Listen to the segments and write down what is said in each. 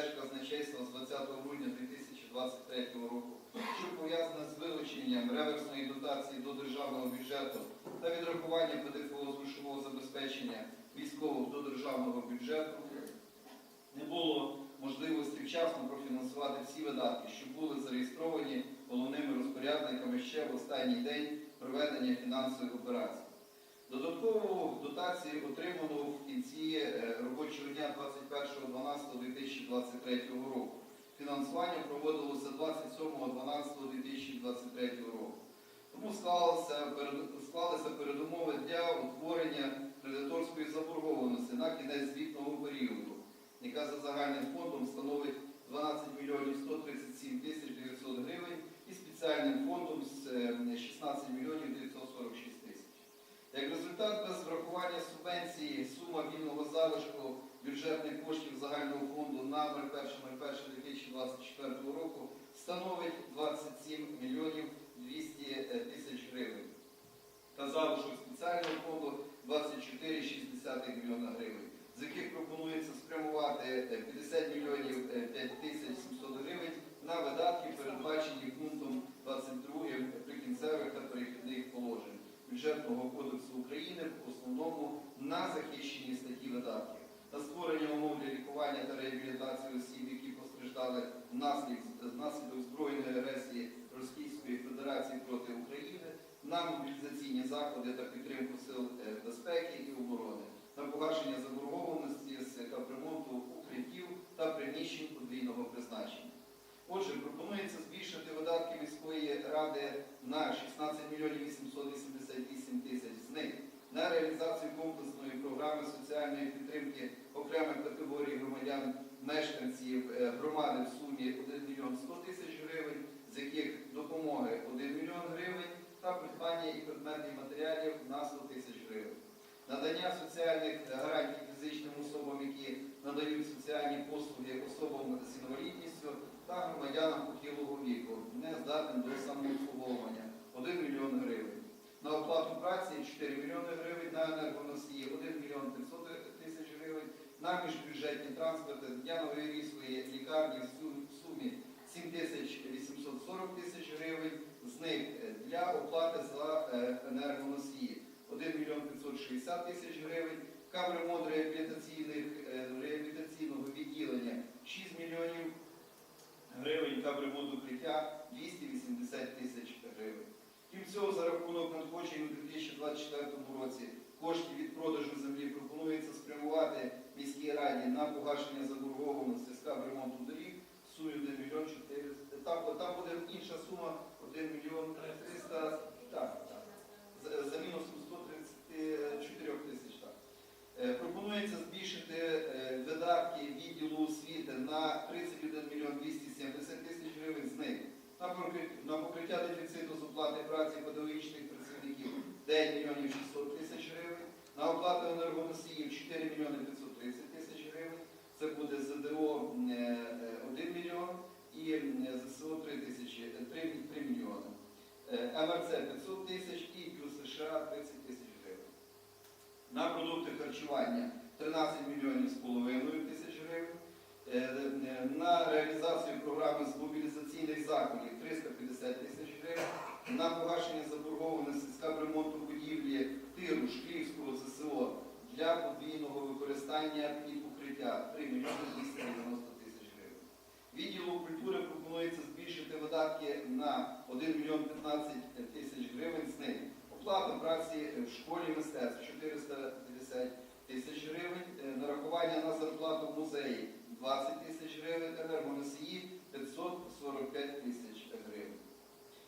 казначейства з 20 грудня 2023 року, що пов'язане з вилученням реверсної дотації до державного бюджету та відрахування з грошового забезпечення військових до державного бюджету, не було можливості вчасно профінансувати всі видатки, що були зареєстровані головними розпорядниками ще в останній день проведення фінансових операцій. Додаткову дотацію отримано в кінці е, робочого дня 21.12.2023 року. Фінансування проводилося 27.12.2023 року. Тому склалися, перед- склалися передумови для утворення кредиторської заборгованості на кінець звітного періоду, яка за загальним фондом становить 12 мільйонів 137 тисяч 900 гривень і спеціальним фондом е, 16 мільйонів 946 тисяч. Як результат, без врахування субвенції сума вільного залишку бюджетних коштів загального фонду на 01.01.2024 року становить 27 мільйонів 200 тисяч гривень. Та залишок спеціального фонду 24,6 мільйона гривень, з яких пропонується спрямувати е, 50 мільйонів е, 5 тисяч 700 гривень на видатки, передбачені пунктом 22 прикінцевих та перехідних положень бюджетного кодексу України, в основному на захищені статті видатків, на створення умов для лікування та реабілітації осіб, які постраждали внаслідок внаслідок збройної агресії Російської Федерації проти України, на мобілізаційні заходи та підтримку сил е, безпеки і оборони, на погашення заборгованості з Отже, пропонується збільшити видатки міської ради на 16 мільйонів 888 тисяч з них на реалізацію комплексної програми соціальної підтримки окремих категорій громадян, мешканців е, громади в сумі 1 мільйон 100 тисяч гривень, з яких допомоги 1 мільйон гривень та придбання і предметів матеріалів на 100 тисяч гривень. Надання соціальних гарантій фізичним особам, які надають соціальні послуги особам з інвалідністю та громадянам похилого віку, не здатним до самообслуговування. 1 мільйон гривень. На оплату праці 4 мільйони гривень, на енергоносії 1 мільйон 500 тисяч гривень, на міжбюджетні транспорти для Новоєврійської лікарні в сумі 7 тисяч 840 тисяч гривень, з них е, для оплати за е, енергоносії 1 мільйон 560 тисяч гривень, капремонт е, реабілітаційного відділення 6 мільйонів гривень, укриття 280 тисяч гривень. Крім цього, за рахунок надходжень у 2024 році коштів від продажу землі пропонується спрямувати міській раді на погашення заборгованості з ремонту доріг в сумі 1 мільйон 400. Там, там буде інша сума 1 мільйон 300, так, так. За- За мінусом 134 тисяч. Так. Е, Пропонується збільшити е, видатки відділу освіти на 31 мільйон 270 тисяч гривень з них на покриття, на покриття дефіциту з оплати праці педагогічних працівників 9 мільйонів 600 тисяч гривень, на оплату енергоносіїв 4 мільйони 530 тисяч гривень, це буде ЗДО е, е, 1 мільйон і е, ЗСО 3, тисячі, е, 3, 3 мільйони. Е, МРЦ 500 тисяч і плюс США 30 тисяч гривень. На продукти харчування 13 мільйонів з половиною тисяч гривень. Е, е, На реалізацію програми з мобілізаційних заходів 350 тисяч гривень. На погашення заборгованості тиру Шклівського ЗСО для подвійного використання під укриття 3 мільйони 290 тисяч гривень. Відділу культури пропонується збільшити видатки на 1 мільйон 15 тисяч гривень з них. Оплата праці в школі мистецтв 450 тисяч гривень, е, нарахування на зарплату музеї 20 тисяч гривень, енергоносії 545 тисяч.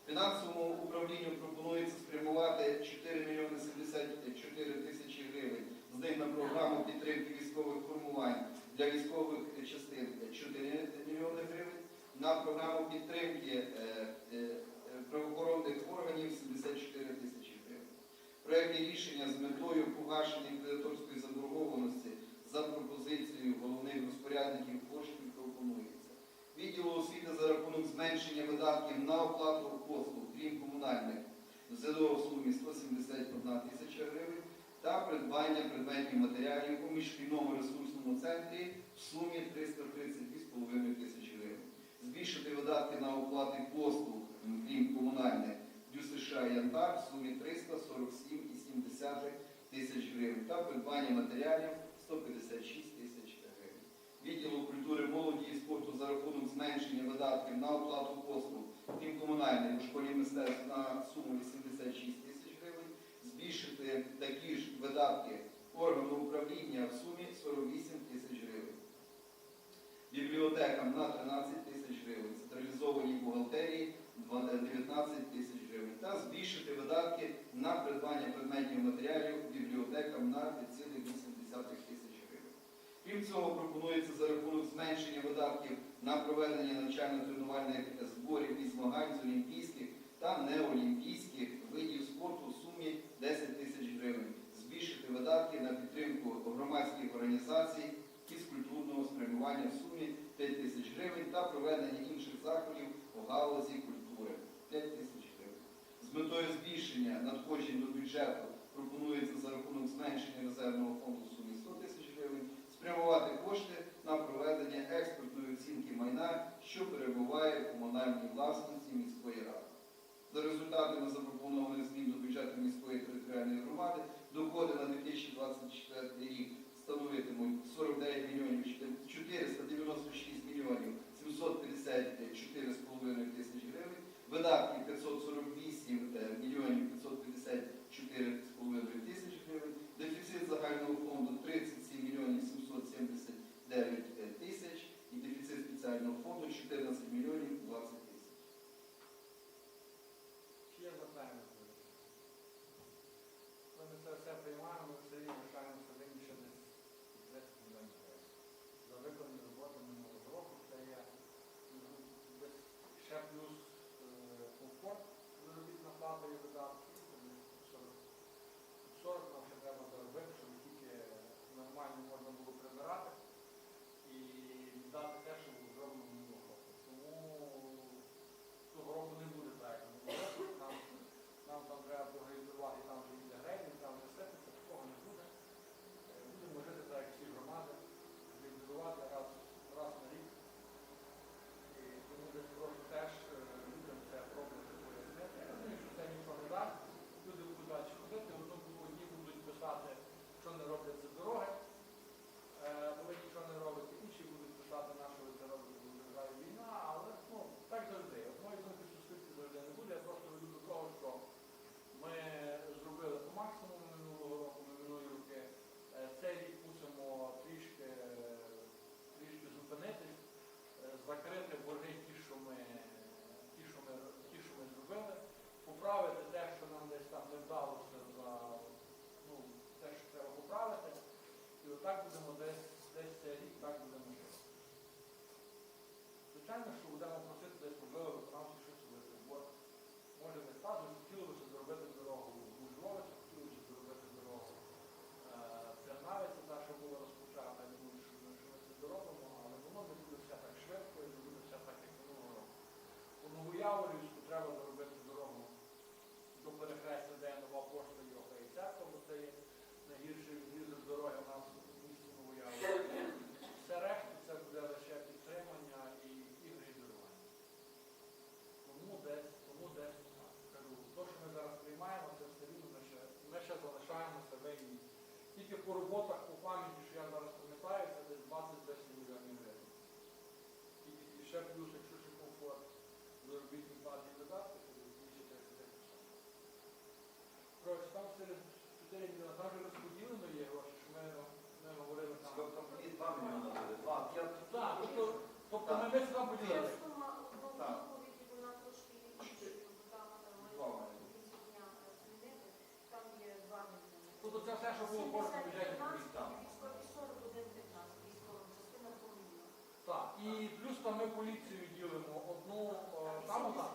Фінансовому управлінню пропонується спрямувати 4 мільйони 74 тисячі гривень, з них на програму підтримки військових формувань для військових частин 4 мільйони гривень, на програму підтримки е, е, правоохоронних органів 74 тисячі гривень. Проєкті рішення з метою погашення кредиторської заборгованості за пропозицією головних розпорядників коштів пропонується. Відділу освіти за рахунок зменшення видатків на оплату послуг, крім комунальних, ЗДО в сумі 171 тисяча гривень та придбання предметів матеріалів у міжшкільному ресурсному центрі в сумі 332,5 тисяч гривень. Збільшити видатки на оплати послуг, крім комунальних, ДЮСШ Янтар в сумі 347,7 тисяч гривень та придбання матеріалів 156 тисяч гривень. Відділу культури, молоді і спорту за рахунок зменшення видатків на оплату послуг, крім комунальних у школі мистецтв на суму 86 тисяч гривень, збільшити такі ж видатки органу управління в сумі 48 тисяч гривень. Бібліотекам на 13 тисяч гривень, централізованій бухгалтерії 19 тисяч гривень та збільшити видатки на придбання предметів матеріалів бібліотекам на 5,8 тисяч гривень. Крім цього, пропонується за рахунок зменшення видатків на проведення навчально-тренувальних зборів і змагань з олімпійських та неолімпійських видів спорту в сумі 10 тисяч гривень, збільшити видатки на підтримку громадських організацій фізкультурного спрямування в сумі 5 тисяч гривень та проведення інших заходів у галузі культури 5 тисяч гривень. З метою збільшення надходжень до бюджету пропонується за рахунок зменшення резервного фонду в сумі 100 тисяч гривень спрямувати кошти на проведення експертної оцінки майна, що перебуває в комунальній власності міської ради. За результатами запропонованих змін до бюджету міської територіальної громади. Доходи на 2024 рік становитимуть 49 мільйонів 496 мільйонів 754,5 тисяч гривень, видатки 548 мільйонів 554,5 тисяч гривень, дефіцит загального фонду 37 мільйонів 779 тисяч і дефіцит спеціального фонду 14 мільйонів 20 тисяч. Чи є запитання? Ми це все приймаємо, ми все рівно лишаємо собі ще десь 10 мільйонів гривень. За виконані роботи минулого року це є ну, десь ще плюс е, комфорт, заробітна плата і видатки. Тобто 40, 40 нам ще треба заробити, щоб тільки нормально можна було прибирати і дати те, що було зроблено минулого року. Тому цього року не буде так, як минулого року. Нам, нам там треба прогрейдувати, там вже йде грейдинг, там вже сипеться, такого не буде. Е, Будемо жити так, як всі громади, грейдувати раз, раз на рік. І тому десь прошу теж е, людям це пробувати пояснити. Я розумію, що це нічого не дасть. Люди будуть далі ходити, одно- одні будуть писати, що не робляться дороги, е, бо ви нічого не робите, інші будуть писати, на що ви це робите, бо в державі війна, але ну, так завжди. Одної думки суспільстві завжди не буде. Я просто веду до того, що ми зробили по максимуму минулого року, минулої роки. Е, Цей рік мусимо трішки, трішки зупинитись, е, закрити борги ті, що ми, ті, що ми, ті, що ми зробили, поправити те, що нам десь там не вдалося за ну, те, що треба поправити. І отак будемо десь, десь цей рік так будемо жити. Звичайно, що будемо просити десь можливо виконавці щось робити. Бо може не так, хотілося б зробити дорогу у Львові, хотілося б зробити дорогу Тринавиця, та, що була розпочата, я думаю, що ми, що ми це доробимо, але воно не буде все так швидко і не буде все так, як минулого року. У Новояворівську треба зробити дорогу до перехрестя, де є нова пошта і і церква, бо це є найгірший відрізок дороги у нас у місті Новояворівську. Все решта це буде лише підтримання і, і грейдерування. Тому десь, тому десь так. Кажу, то, що ми зараз приймаємо, це все рівно ми ще, ми ще залишаємо себе і тільки по роботах, по пам'яті, що я зараз пам'ятаю, це десь 20-10 мільйонів гривень. І, ще плюс, якщо ще комфорт заробітні плати і видатки, то більше 10 Коротше, там 4, 4 мільйони, там вже розподілено є гроші, що ми, ми говорили там. І 2 мільйони 2, 5. Так, тобто, тобто ми, ми сюди поділили. Тобто це все, що було кожен бюджеті. Так, і плюс там ми поліцію ділимо одну е, там.